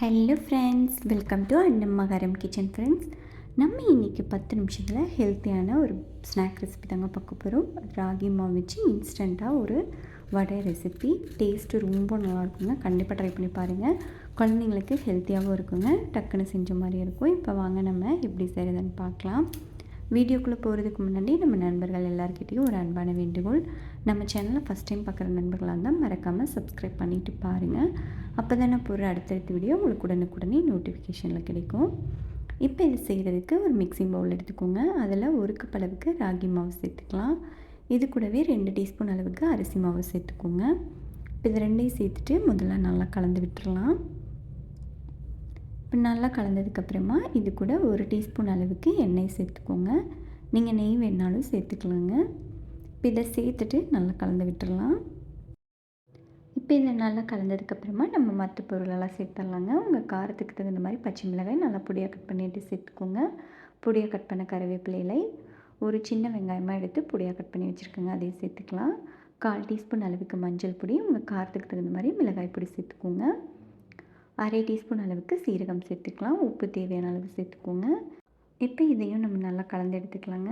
Hello friends welcome to Annammakaram kitchen friends நம்ம இன்றைக்கி பத்து நிமிஷத்தில் ஹெல்த்தியான ஒரு ஸ்நாக் ரெசிபி தாங்க பார்க்க போகிறோம் ராகி மாவு வச்சு இன்ஸ்டண்ட்டாக ஒரு வடை ரெசிபி டேஸ்ட்டு ரொம்ப நல்லா இருக்குங்க. கண்டிப்பாக ட்ரை பண்ணி பாருங்கள் குழந்தைங்களுக்கு ஹெல்த்தியாகவும் இருக்குங்க. டக்குன்னு செஞ்ச மாதிரி இருக்கும். இப்போ வாங்க நம்ம எப்படி செய்கிறதுன்னு பார்க்கலாம். வீடியோக்குள்ளே போகிறதுக்கு முன்னாடி நம்ம நண்பர்கள் எல்லாருக்கிட்டேயும் ஒரு அன்பான வேண்டுகோள். நம்ம சேனலை ஃபஸ்ட் டைம் பார்க்குற நண்பர்களாக இருந்தால் மறக்காமல் சப்ஸ்கிரைப் பண்ணிவிட்டு பாருங்கள் அப்போ தான் நான் போகிற அடுத்தடுத்த வீடியோ உங்களுக்கு உடனுக்குடனே நோட்டிஃபிகேஷனில் கிடைக்கும். இப்போ இது செய்கிறதுக்கு ஒரு மிக்சிங் பவுல் எடுத்துக்கோங்க. அதில் ஒரு கப் அளவுக்கு ராகி மாவு சேர்த்துக்கலாம். இது கூடவே ரெண்டு டீஸ்பூன் அளவுக்கு அரிசி மாவு சேர்த்துக்கோங்க. இப்போ இது ரெண்டையும் சேர்த்துட்டு முதல்ல நல்லா கலந்து விட்டுடலாம் இப்போ நல்லா கலந்ததுக்கப்புறமா இது கூட ஒரு டீஸ்பூன் அளவுக்கு எண்ணெய் சேர்த்துக்கோங்க. நீங்கள் நெய் வேணாலும் சேர்த்துக்கலாங்க. இப்போ இதை சேர்த்துட்டு நல்லா கலந்து விட்டுடலாம் இப்போ இதை நல்லா கலந்ததுக்கப்புறமா நம்ம மற்ற பொருளெல்லாம் சேர்த்துடலாங்க. உங்கள் காரத்துக்கு தகுந்த மாதிரி பச்சை மிளகாய் நல்லா பொடியாக கட் பண்ணிட்டு சேர்த்துக்கோங்க. பொடியாக கட் பண்ண கருவேப்பிலை ஒரு சின்ன வெங்காயமாக எடுத்து பொடியாக கட் பண்ணி வச்சுருக்கோங்க. அதையும் சேர்த்துக்கலாம். கால் டீஸ்பூன் அளவுக்கு மஞ்சள் பொடி உங்கள் காரத்துக்கு தகுந்த மாதிரி மிளகாய் பொடி சேர்த்துக்கோங்க. அரை டீஸ்பூன் அளவுக்கு சீரகம் சேர்த்துக்கலாம். உப்பு தேவையான அளவு சேர்த்துக்கோங்க. இப்போ இதையும் நம்ம நல்லா கலந்து எடுத்துக்கலாங்க.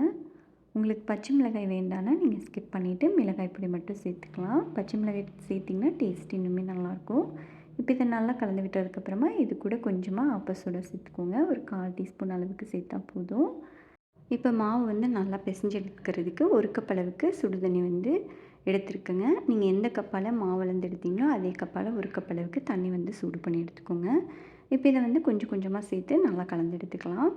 உங்களுக்கு பச்சை மிளகாய் வேண்டானா நீங்கள் ஸ்கிப் பண்ணிவிட்டு மிளகாய் பொடி மட்டும் சேர்த்துக்கலாம். பச்சை மிளகாய் சேர்த்திங்கன்னா டேஸ்ட் இன்னுமே நல்லாயிருக்கும். இப்போ இதை நல்லா கலந்து விட்டதுக்கப்புறமா இது கூட கொஞ்சமாக ஆப்பசோட சேர்த்துக்கோங்க. ஒரு கால் டீஸ்பூன் அளவுக்கு சேர்த்தா போதும். இப்போ மாவு வந்து நல்லா பிசைஞ்சு எடுக்கிறதுக்கு ஒரு கப் அளவுக்கு சுடுதண்ணி வந்து எடுத்துருக்கேங்க. நீங்கள் எந்த கப்பால் மாவுலேருந்து எடுத்தீங்களோ அதே கப்பால் ஒரு கப் அளவுக்கு தண்ணி வந்து சூடு பண்ணி எடுத்துக்கோங்க. இப்போ இதை வந்து கொஞ்சம் கொஞ்சமாக சேர்த்து நல்லா கலந்து எடுத்துக்கலாம்.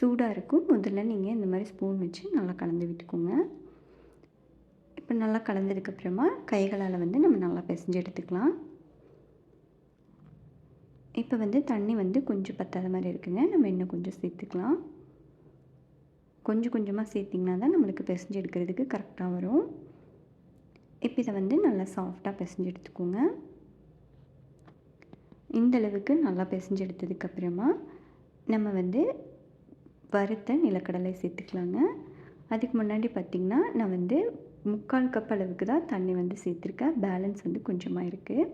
சூடாக இருக்கும். முதல்ல நீங்கள் இந்த மாதிரி ஸ்பூன் வச்சு நல்லா கலந்து விட்டுக்கோங்க. இப்போ நல்லா கலந்ததுக்கப்புறமா கைகளால் வந்து நம்ம நல்லா பிசைஞ்சு எடுத்துக்கலாம். இப்போ வந்து தண்ணி வந்து கொஞ்சம் பத்தாத மாதிரி இருக்குங்க. நம்ம இன்னும் கொஞ்சம் சேர்த்துக்கலாம். கொஞ்சம் கொஞ்சமாக சேர்த்திங்கன்னா தான் நம்மளுக்கு பிசைஞ்சு எடுக்கிறதுக்கு கரெக்டாக வரும். இப்போ இதை வந்து நல்லா சாஃப்டாக பிசைஞ்சு எடுத்துக்கோங்க. இந்தளவுக்கு நல்லா பிசைஞ்சு எடுத்ததுக்கப்புறமா நம்ம வந்து வறுத்த நிலக்கடலை சேர்த்துக்கலாங்க. அதுக்கு முன்னாடி பார்த்திங்கன்னா நான் வந்து முக்கால் கப் அளவுக்கு தான் தண்ணி வந்து சேர்த்துருக்கேன். பேலன்ஸ் வந்து கொஞ்சமாக இருக்குது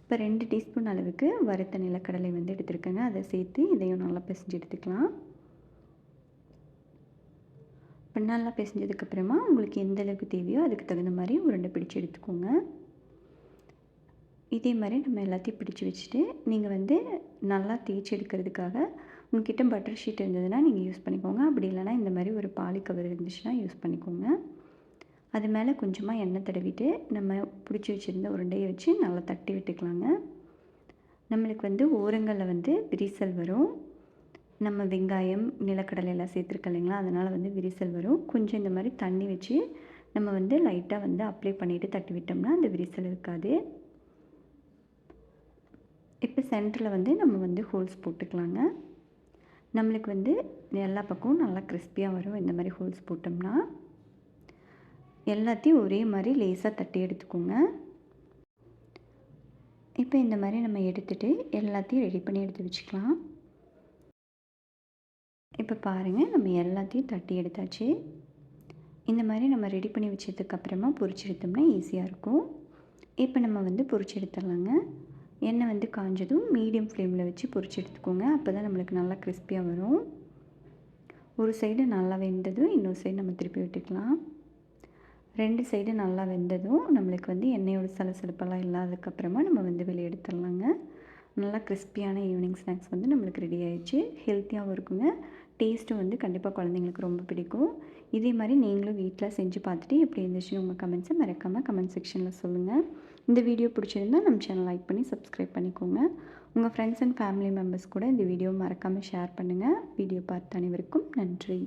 இப்போ ரெண்டு டீஸ்பூன் அளவுக்கு வறுத்த நிலக்கடலை வந்து எடுத்துருக்கேங்க. அதை சேர்த்து இதையும் நல்லா பிசைஞ்சு எடுத்துக்கலாம். நல்லா பிசைஞ்சதுக்கப்புறமா உங்களுக்கு எந்த அளவுக்கு தேவையோ அதுக்கு தகுந்த மாதிரி உருண்டை பிடிச்சி எடுத்துக்கோங்க. இதே மாதிரி நம்ம எல்லாத்தையும் பிடிச்சி வச்சுட்டு நீங்கள் வந்து நல்லா தேய்ச்சி எடுக்கிறதுக்காக உங்ககிட்ட பட்டர் ஷீட் இருந்ததுன்னா நீங்கள் யூஸ் பண்ணிக்கோங்க. அப்படி இல்லைனா இந்த மாதிரி ஒரு பாலி கவர் இருந்துச்சுன்னா யூஸ் பண்ணிக்கோங்க. அது மேலே கொஞ்சமாக எண்ணெய் தடவிட்டு நம்ம பிடிச்சி வச்சுருந்த உருண்டையை வச்சு நல்லா தட்டி விட்டுக்கலாங்க. நம்மளுக்கு வந்து ஓரங்களில் வந்து விரிசல் வரும். நம்ம வெங்காயம் நிலக்கடலை எல்லாம் சேர்த்துருக்க இல்லைங்களா? அதனால் வந்து விரிசல் வரும். கொஞ்சம் இந்த மாதிரி தண்ணி வச்சு நம்ம வந்து லைட்டாக வந்து அப்ளை பண்ணிவிட்டு தட்டி விட்டோம்னா அந்த விரிசல் இருக்காது. இப்போ சென்டரில் வந்து நம்ம வந்து ஹோல்ஸ் போட்டுக்கலாங்க. நம்மளுக்கு வந்து எல்லா பக்கமும் நல்லா கிறிஸ்பியாக வரும். இந்த மாதிரி ஹோல்ஸ் போட்டோம்னா எல்லாத்தையும் ஒரே மாதிரி லேசாக தட்டி எடுத்துக்கோங்க. இப்போ இந்த மாதிரி நம்ம எடுத்துகிட்டு எல்லாத்தையும் ரெடி பண்ணி எடுத்து வச்சுக்கலாம். இப்போ பாருங்கள் நம்ம எல்லாத்தையும் தட்டி எடுத்தாச்சு. இந்த மாதிரி நம்ம ரெடி பண்ணி வச்சதுக்கப்புறமா பொரிச்சு எடுத்தோம்னா ஈஸியாக இருக்கும். இப்போ நம்ம வந்து பொரிச்சு எடுத்துடலாங்க எண்ணெய் வந்து காஞ்சதும் மீடியம் ஃப்ளேமில் வச்சு பொரிச்சு எடுத்துக்கோங்க அப்போ தான் நம்மளுக்கு நல்லா கிறிஸ்பியாக வரும். ஒரு சைடு நல்லா வெந்ததும் இன்னொரு சைடு நம்ம திருப்பி விட்டுக்கலாம். ரெண்டு சைடு நல்லா வெந்ததும் நம்மளுக்கு வந்து எண்ணெயோட சலசலப்பெல்லாம் இல்லாததுக்கப்புறமா நம்ம வந்து வெளியே எடுத்துடலாங்க. நல்லா கிறிஸ்பியான ஈவினிங் ஸ்நாக்ஸ் வந்து நம்மளுக்கு ரெடி ஆயிடுச்சு. ஹெல்த்தியாகவும் இருக்குங்க. டேஸ்ட்டும் வந்து கண்டிப்பாக குழந்தைங்களுக்கு ரொம்ப பிடிக்கும். இதே மாதிரி நீங்களும் வீட்டில் செஞ்சு பார்த்துட்டு எப்படி இருந்துச்சுன்னு உங்கள் கமெண்ட்ஸை மறக்காமல் கமெண்ட் செக்ஷனில் சொல்லுங்கள் இந்த வீடியோ பிடிச்சிருந்தால் நம்ம சேனல் லைக் பண்ணி சப்ஸ்கிரைப் பண்ணிக்கோங்க. உங்கள் ஃப்ரெண்ட்ஸ் அண்ட் ஃபேமிலி மெம்பர்ஸ் கூட இந்த வீடியோ மறக்காமல் ஷேர் பண்ணுங்கள் வீடியோ பார்த்த அனைவருக்கும் நன்றி.